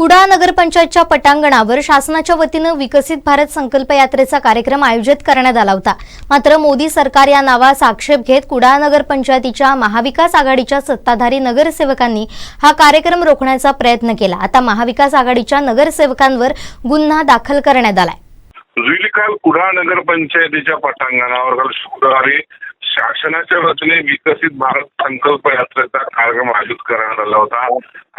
कुडाळ नगरपंचायतच्या पटांगणावर शासनाच्या वतीनं विकसित भारत संकल्प यात्रेचा कार्यक्रम आयोजित करण्यात आला होता. मात्र मोदी सरकार या नावास आक्षेप घेत कुडाळ नगरपंचायतीच्या महाविकास आघाडीच्या सत्ताधारी नगरसेवकांनी हा कार्यक्रम रोखण्याचा प्रयत्न केला. आता महाविकास आघाडीच्या नगरसेवकांवर गुन्हा दाखल करण्यात आलाय. काल कुडाळ नगरपंचायतीच्या पटांगणावर काल शुक्रवारी शासनाच्या वतीने विकसित भारत संकल्प यात्रेचा कार्यक्रम आयोजित करण्यात आला होता.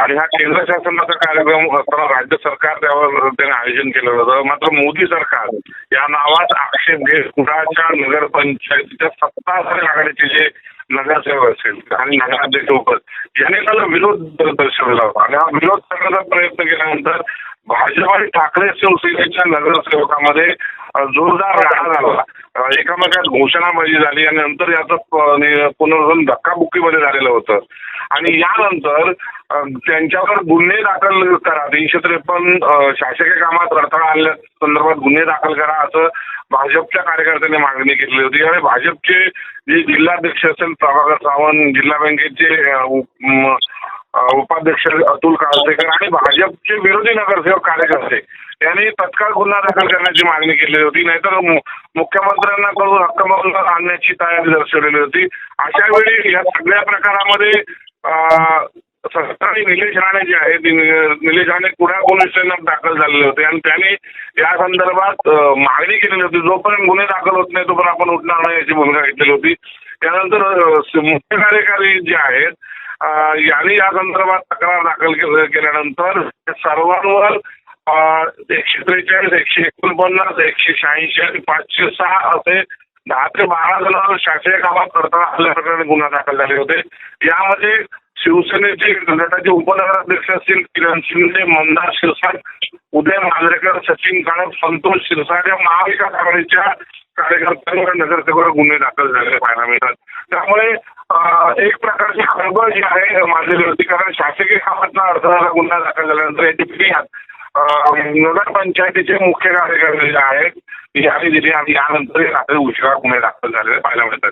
आणि हा केंद्र शासनाचा कार्यक्रम असताना राज्य सरकार त्यावर त्याने आयोजन केलं होतं. मात्र मोदी सरकार या नावात आक्षेप घेत कुडाच्या नगरपंचायतीच्या सत्ताधारी आघाडीचे जे नगरसेवक असेल आणि नगराध्यक्ष होत याने त्याला विरोध दर्शवला होता. आणि हा विरोध करण्याचा प्रयत्न केल्यानंतर भाजप आणि ठाकरे शिवसेनेच्या नगरसेवकामध्ये जोरदार राडा झाला. एकामेकात घोषणाबाजी झाली आणि नंतर याचं पुनर्वसन धक्काबुक्कीमध्ये झालेलं होतं. आणि यानंतर त्यांच्यावर गुन्हे दाखल करा तीनशे त्रेपन्न शासकीय कामात अडथळा आणल्या संदर्भात गुन्हे दाखल करा असं भाजपच्या कार्यकर्त्यांनी मागणी केलेली होती. यावेळी भाजपचे जे जिल्हाध्यक्ष असेल प्रभाकर सावंत जिल्हा बँकेचे उपाध्यक्ष अतुल काळसेकर आणि भाजपचे विरोधी नगरसेवक कार्यकर्ते. यांनी तत्काळ गुन्हा दाखल करण्याची मागणी केलेली होती. नाहीतर मुख्यमंत्र्यांना कडून हक्कमंग आणण्याची तयारी दर्शवलेली होती. अशा वेळी या सगळ्या प्रकारामध्ये अ, सरकारी निलेश राणे जे आहेत निलेश राणे कुडा पोलीस स्टेशनात दाखल झालेले होते आणि त्याने या संदर्भात मागणी केलेली होती. जोपर्यंत गुन्हे दाखल होत नाही तोपर्यंत आपण उठणार नाही याची भूमिका घेतलेली होती. त्यानंतर मुख्य कार्यकारी जे आहेत यांनी या संदर्भात तक्रार दाखल केल्यानंतर सर्वांवर एकशे त्रेचाळीस एकशे एकोणपन्नास एकशे शहाऐंशी आणि पाचशे सहा असे दहा ते बारा जण शासकीय कामात करताना आल्या प्रकारे गुन्हा दाखल झाले होते. यामध्ये शिवसेनेचे गटाचे उपनगराध्यक्ष असतील किरण शिंदे मंदार शिरसाट उदय मांजरेकर सचिन काळप संतोष शिरसाट या महाविकास आघाडीच्या कार्यकर्त्यांवर नगरसेवक गुन्हे दाखल झालेले पाहायला मिळतात. त्यामुळे एक प्रकारची खळबळ जी आहे माजलेली होती कारण शासकीय कामातला अडथळाला गुन्हा दाखल झाल्यानंतर याची फिर्याद नगरपंचायतीचे मुख्य कार्यकारी जे आहेत याने दिली आणि यानंतर रात्री उशिरा गुन्हे दाखल झालेले पाहायला मिळतात.